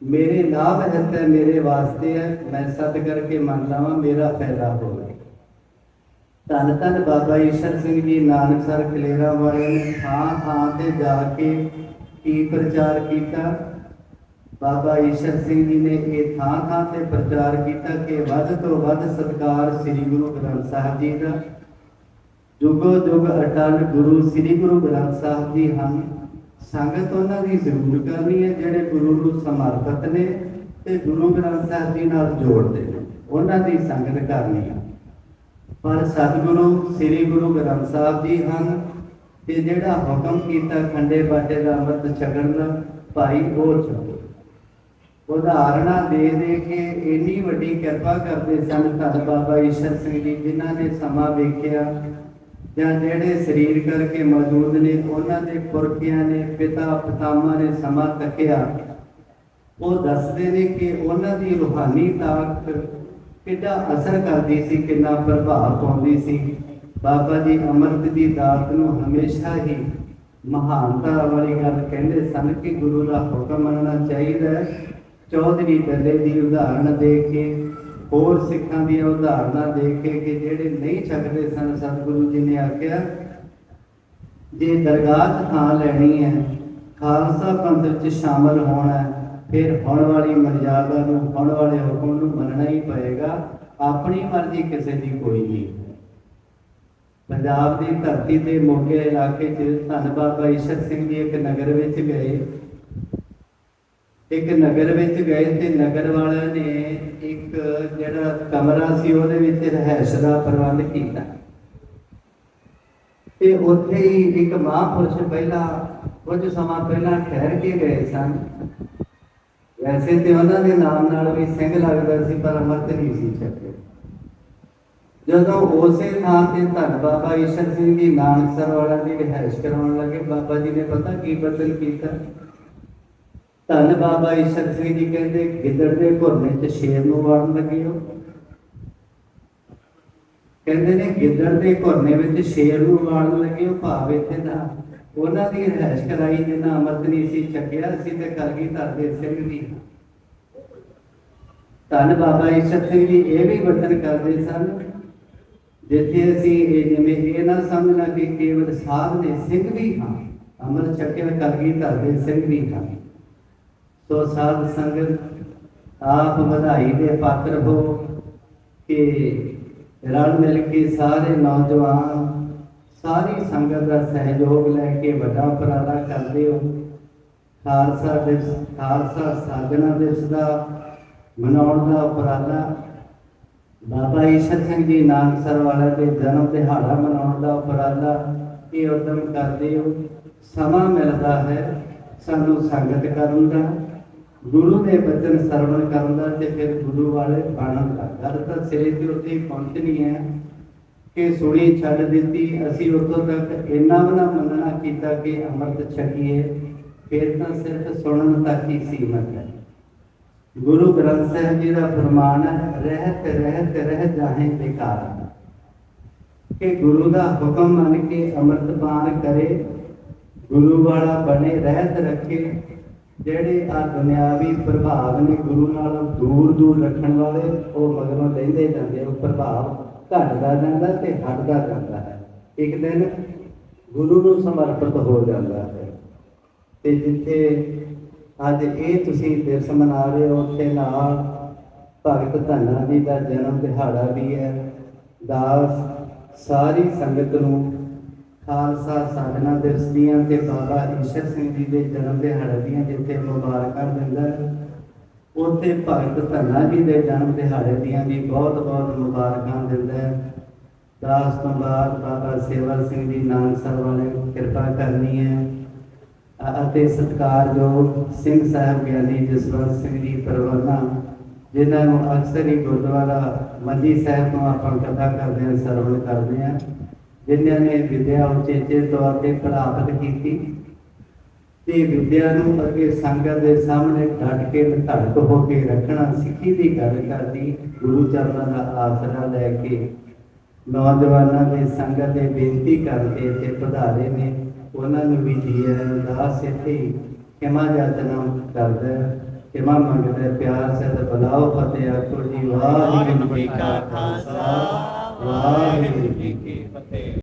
ਮੇਰੇ ਲਾਭ ਹੈ, ਮੇਰੇ ਵਾਸਤੇ ਹੈ, ਮੈਂ ਸਤ ਕਰਕੇ ਮੰਨ ਲਵਾਂ, ਮੇਰਾ ਫਾਇਦਾ ਹੋਵੇ। ਧੰਨ ਧੰਨ ਬਾਬਾ ਈਸ਼ਰ ਸਿੰਘ ਜੀ ਨਾਨਕਸਰ ਖਲੇਰਾ ਵਾਲੇ ਨੇ ਥਾਂ ਥਾਂ ਤੇ ਜਾ ਕੇ ਕੀ ਪ੍ਰਚਾਰ ਕੀਤਾ। ਬਾਬਾ ਈਸ਼ਰ ਸਿੰਘ ਜੀ ਨੇ ਇਹ ਥਾਂ ਥਾਂ ਤੇ ਪ੍ਰਚਾਰ ਕੀਤਾ ਕਿ ਵੱਧ ਤੋਂ ਵੱਧ ਸਤਿਕਾਰ ਸ੍ਰੀ ਗੁਰੂ ਗ੍ਰੰਥ ਸਾਹਿਬ ਜੀ ਦਾ। ਜੁਗੋ ਜੁਗ ਅਟਲ ਗੁਰੂ ਸ੍ਰੀ ਗੁਰੂ ਗ੍ਰੰਥ ਸਾਹਿਬ ਜੀ ਹਨ। ਸੰਗਤ ਉਹਨਾਂ ਦੀ ਜ਼ਰੂਰ ਕਰਨੀ ਹੈ, ਜਿਹੜੇ ਗੁਰੂ ਨੂੰ ਸਮਰਪਿਤ ਨੇ ਤੇ ਗੁਰੂ ਗ੍ਰੰਥ ਸਾਹਿਬ ਜੀ ਨਾਲ ਜੋੜਦੇ ਨੇ। ਉਹਨਾਂ ਦੀ ਸੰਗਤ ਕਰਨੀ ਹੈ। ਪਰ ਸਤਿਗੁਰੂ ਸ੍ਰੀ ਗੁਰੂ ਗ੍ਰੰਥ ਸਾਹਿਬ ਜੀ ਹਨ ਤੇ ਜਿਹੜਾ ਹੁਕਮ ਕੀਤਾ ਖੰਡੇ ਬਾਟੇ ਦਾ ਅੰਮ੍ਰਿਤ ਛਕਣ ਦਾ, ਭਾਈ ਉਹ ਛਕੋ। ਉਦਾਹਰਣਾ ਦੇ ਦੇ ਕੇ ਇੰਨੀ ਵੱਡੀ ਕਿਰਪਾ ਕਰਦੇ ਸਨ ਧੰਨ ਬਾਬਾ ਈਸ਼ਰ ਸਿੰਘ ਜੀ, ਜਿਨ੍ਹਾਂ ਨੇ ਸਮਾਂ ਵੇਖਿਆ ਜਾਂ ਜਿਹੜੇ ਸਰੀਰ ਕਰਕੇ ਮੌਜੂਦ ਨੇ, ਉਹਨਾਂ ਦੇ ਪੁਰਖਿਆਂ ਨੇ, ਪਿਤਾ ਪਤਾਮਾ ਨੇ ਸਮਾਂ ਤੱਕਿਆ। ਉਹ ਦੱਸਦੇ ਨੇ ਕਿ ਉਹਨਾਂ ਦੀ ਰੂਹਾਨੀ ਤਾਕਤ ਕਿੰਨਾ ਅਸਰ ਕਰਦੀ ਸੀ, ਕਿੰਨਾ ਪ੍ਰਭਾਵ ਪਾਉਂਦੀ ਸੀ। ਬਾਬਾ ਜੀ ਅੰਮ੍ਰਿਤ ਦੀ ਦਾਤ ਨੂੰ ਹਮੇਸ਼ਾ ਹੀ ਮਹਾਨਤਾ ਵਾਲੀ ਗੱਲ ਕਹਿੰਦੇ ਸਨ ਕਿ ਗੁਰੂ ਦਾ ਹੁਕਮ ਮੰਨਣਾ ਚਾਹੀਦਾ ਹੈ। ਚੌਧਰੀ ਬੱਲੇ ਦੀ ਉਦਾਹਰਣ ਦੇ ਕੇ, ਹੋਰ ਸਿੱਖਾਂ ਦੀਆਂ ਉਦਾਹਰਨਾਂ ਦੇ ਕੇ ਕਿ ਜਿਹੜੇ ਨਹੀਂ ਛਕਦੇ ਸਨ ਸਤਿਗੁਰੂ ਜੀ ਨੇ ਆਖਿਆ, ਜੇ ਦਰਗਾਹ ਥਾਂ ਲੈਣੀ ਹੈ, ਖਾਲਸਾ ਪੰਥ ਵਿੱਚ ਸ਼ਾਮਲ ਹੋਣਾ ਫਿਰ ਹੁਣ ਵਾਲੀ ਮਰਜ਼ਾਦਾ ਨੂੰ, ਹੁਣ ਵਾਲੇ ਹੁਕਮ ਨੂੰ ਮੰਨਣਾ ਹੀ ਪਏਗਾ, ਆਪਣੀ ਮਰਜ਼ੀ ਕਿਸੇ ਦੀ ਕੋਈ ਨਹੀਂ। ਪੰਜਾਬ ਦੀ ਧਰਤੀ ਤੇ ਮੋਗੇ ਇਲਾਕੇ 'ਚ ਧੰਨ ਬਾਬਾ ਈਸ਼ਰ ਸਿੰਘ ਜੀ ਇੱਕ ਨਗਰ ਵਿੱਚ ਗਏ ਇੱਕ ਨਗਰ ਵਿੱਚ ਗਏ ਤੇ ਨਗਰ ਵਾਲਿਆਂ ਨੇ ਇੱਕ ਜਿਹੜਾ ਕਮਰਾ ਸੀ ਉਹਦੇ ਵਿੱਚ ਰਹਿائش ਦਾ ਪ੍ਰਬੰਧ ਕੀਤਾ। ਤੇ ਉੱਥੇ ਹੀ ਇੱਕ ਮਹਾਪੁਰਸ਼ ਪਹਿਲਾਂ ਕੁਝ ਸਮਾਂ ਪਹਿਲਾਂ ਠਹਿਰ ਕੇ ਗਏ ਸਨ। ਵੈਸੇ ਤੇ ਉਹਨਾਂ ਦੇ ਨਾਮ ਨਾਲ ਵੀ ਸਿੰਘ ਲੱਗਦਾ ਸੀ, ਪਰ ਅਮਰਤ ਨਹੀਂ ਸੀ ਛੱਕੇ ਜਦੋਂ ਉਸੇ ਥਾਂ ਤੇ ਧੰਨ ਬਾਬਾ ਈਸ਼ਰ ਸਿੰਘ ਜੀ ਨਾਨਕ ਸਰ ਵਾਲਾ ਦੀ ਰਿਹਾਇਸ਼ ਕਰਾਉਣ ਲੱਗੇ, ਬਾਬਾ ਜੀ ਨੇ ਪਤਾ ਕੀ ਬਦਲ ਕੀਤਾ? ਧੰਨ ਬਾਬਾ ਈਸ਼ਰ ਸਿੰਘ ਜੀ ਕਹਿੰਦੇ, ਗਿੱਦੜ ਦੇ ਘੁਰਨੇ 'ਚ ਸ਼ੇਰ ਨੂੰ ਵਾੜਨ ਲੱਗੇ ਹੋ। ਕਹਿੰਦੇ ਨੇ, ਗਿੱਦੜ ਦੇ ਘੁਰਨੇ ਵਿੱਚ ਸ਼ੇਰ ਨੂੰ ਵਾੜਨ ਲੱਗੇ ਹੋ, ਭਾਵ ਇੱਥੇ ਦਾ ਉਹਨਾਂ ਦੀ ਰਹਿਸ਼ ਕਰਾਈ ਜਿੰਨਾ ਅੰਮ੍ਰਿਤ ਨਹੀਂ ਸੀ ਛਕਿਆ ਸੀ ਤੇ ਕਰਗੀ ਧਰਦੇ ਸਿੰਘ ਵੀ ਧੰਨ ਬਾਬਾ ਈਸ਼ਰ ਸਿੰਘ ਜੀ, ਇਹ ਵੀ ਵਚਨ ਕਰਦੇ ਸਨ, ਜਿੱਥੇ ਅਸੀਂ ਇਹ ਜਿਵੇਂ ਇਹ ਨਾ ਸਮਝਣਾ ਕਿ ਕੇਵਲ ਸਾਧ ਨੇ, ਸਿੰਘ ਵੀ ਹਾਂ, ਅਮਰ ਛਕਿਆ ਕਰਗੀ ਧਰਦੇ ਸਿੰਘ ਵੀ ਹਾਂ। ਸੋ ਸਾਧ ਸੰਗਤ, ਆਪ ਵਧਾਈ ਦੇ ਪਾਤਰ ਹੋ ਕਿ ਰਲ ਮਿਲ ਕੇ ਸਾਰੇ ਨੌਜਵਾਨ, ਸਾਰੀ ਸੰਗਤ ਦਾ ਸਹਿਯੋਗ ਲੈ ਕੇ ਵੱਡਾ ਉਪਰਾਲਾ ਕਰਦੇ ਹੋ। ਖਾਲਸਾ ਦਿਵਸ, ਖਾਲਸਾ ਸਾਜਣਾ ਦਿਵਸ ਦਾ ਮਨਾਉਣ ਦਾ ਉਪਰਾਲਾ, ਬਾਬਾ ਈਸ਼ਰ ਸਿੰਘ ਜੀ ਨਾਨਕਸਰ ਵਾਲੇ ਦੇ ਜਨਮ ਦਿਹਾੜਾ ਮਨਾਉਣ ਦਾ ਉਪਰਾਲਾ, ਇਹ ਉਦਮ ਕਰਦੇ ਹੋ। ਸਮਾਂ ਮਿਲਦਾ ਹੈ ਸਾਨੂੰ ਸੰਗਤ ਕਰਨ ਦਾ। ਗੁਰੂ ਦੇ ਬਚਨ ਸਰਵਣ ਕਰਨ ਦਾ ਤੇ ਫਿਰ ਗੁਰੂ ਵਾਲੇ ਬਣਨ ਦਾ। ਗੱਲ ਤਾਂ ਸਿਰੇ ਤੇ ਉੱਤੇ ਪਹੁੰਚਣੀ ਹੈ ਕਿ ਸੁਣੀ ਛੱਡ ਦਿੱਤੀ। ਅਸੀਂ ਉਤੋਂ ਤੱਕ ਇੰਨਾ ਵੀ ਮੰਨਣਾ ਕੀਤਾ ਕਿ ਅੰਮ੍ਰਿਤ ਛਕੀਏ। ਫਿਰ ਤਾਂ ਸਿਰਫ ਸੁਣਨ ਤੱਕ ਹੀ ਸੀਮਤ ਹੈ। ਗੁਰੂ ਗ੍ਰੰਥ ਸਾਹਿਬ ਜੀ ਦਾ ਫਰਮਾਨ ਹੈ, ਰਹਿਤ ਰਹਿਤ, ਰਹਿ ਜਾਹੇ ਬੇਕਾਰ ਕਿ ਗੁਰੂ ਦਾ ਹੁਕਮ ਮੰਨ ਕੇ ਅੰਮ੍ਰਿਤ ਪਾਨ ਕਰੇ, ਗੁਰੂ ਵਾਲਾ ਬਣੇ, ਰਹਿਤ ਰੱਖੇ। ਜਿਹੜੇ ਆ ਦੁਨਿਆਵੀ ਪ੍ਰਭਾਵ ਨੇ ਗੁਰੂ ਨਾਲੋਂ ਦੂਰ ਦੂਰ ਰੱਖਣ ਵਾਲੇ, ਉਹ ਮਗਰੋਂ ਲੈਂਦੇ ਜਾਂਦੇ ਉਹ ਪ੍ਰਭਾਵ ਘਟਦਾ ਜਾਂਦਾ ਤੇ ਹਟਦਾ ਜਾਂਦਾ ਹੈ। ਇੱਕ ਦਿਨ ਗੁਰੂ ਨੂੰ ਸਮਰਪਿਤ ਹੋ ਜਾਂਦਾ ਹੈ। ਤੇ ਜਿੱਥੇ ਅੱਜ ਇਹ ਤੁਸੀਂ ਦਿਵਸ ਮਨਾ ਰਹੇ ਹੋ, ਉੱਥੇ ਨਾਲ ਭਗਤ ਧੰਨਾ ਜੀ ਦਾ ਜਨਮ ਦਿਹਾੜਾ ਵੀ ਹੈ। ਦਾਸ ਸਾਰੀ ਸੰਗਤ ਨੂੰ ਖਾਲਸਾ ਸਾਧਨਾ ਦਿਵਸ ਦੀਆਂ ਤੇ ਬਾਬਾ ਈਸ਼ਰ ਸਿੰਘ ਜੀ ਦੇ ਜਨਮ ਦਿਹਾੜੇ ਦੀਆਂ ਜਿੱਥੇ ਮੁਬਾਰਕਾਂ ਦਿੰਦਾ ਉੱਥੇ ਭਗਤ ਧੰਨਾ ਜੀ ਦੇ ਜਨਮ ਦਿਹਾੜੇ ਦੀਆਂ ਵੀ ਬਹੁਤ ਬਹੁਤ ਮੁਬਾਰਕਾਂ ਦਿੰਦਾ ਦਾਸ ਤੋਂ ਬਾਅਦ ਬਾਬਾ ਸੇਵਾ ਸਿੰਘ ਜੀ ਨਾਨਕਸਰ ਵਾਲੇ ਕਿਰਪਾ ਕਰਨੀ ਹੈ। ਅਤੇ ਸਤਿਕਾਰਯੋਗ ਸਿੰਘ ਸਾਹਿਬ ਗਿਆਨੀ ਜਸਵੰਤ ਸਿੰਘ ਜੀ ਪਰਵਾਨਾ, ਜਿਨ੍ਹਾਂ ਨੂੰ ਅਕਸਰ ਹੀ ਗੁਰਦੁਆਰਾ ਮੰਜੀ ਸਾਹਿਬ ਤੋਂ ਆਪਾਂ ਕਥਾ ਕਰਦੇ ਹਾਂ, ਸਰਵਣ ਕਰਦੇ ਹਾਂ। ਜਿਨ੍ਹਾਂ ਨੇ ਵਿਦਿਆ ਉਚੇਚੇ ਤੌਰ ਤੇ ਪ੍ਰਾਪਤ ਕੀਤੀ ਤੇ ਵਿਦਿਆ ਨੂੰ ਅੱਗੇ ਸੰਗਤ ਦੇ ਸਾਹਮਣੇ ਡਟ ਕੇ ਧੜਕ ਹੋ ਕੇ ਰੱਖਣਾ ਸਿੱਖੀ ਦੀ ਗੱਲ ਕਰਦੀ, ਗੁਰੂ ਚਰਨਾਂ ਦਾ ਆਸਰਾ ਲੈ ਕੇ ਨੌਜਵਾਨਾਂ ਦੇ ਸੰਗਤ ਦੇ ਬੇਨਤੀ ਕਰਕੇ ਤੇ ਪਧਾਰੇ ਨੇ ਉਹਨਾਂ ਨੂੰ ਵੀ ਜੀ ਅਰਦਾਸ ਇੱਥੇ ਕਿਮਾ ਜਾਤਨਾ ਕਰਦਾ ਕਿਮਾ ਮੰਗਦਾ ਪਿਆਰ ਸੇ ਬਲਾਓ ਫਤਿਹ ਆਖੋ ਜੀ, ਵਾਹਿਗੁਰੂ ਜੀ ਕਾ ਖਾਲਸਾ, ਵਾਹਿਗੁਰੂ ਜੀ ਕੀ ਫਤਿਹ।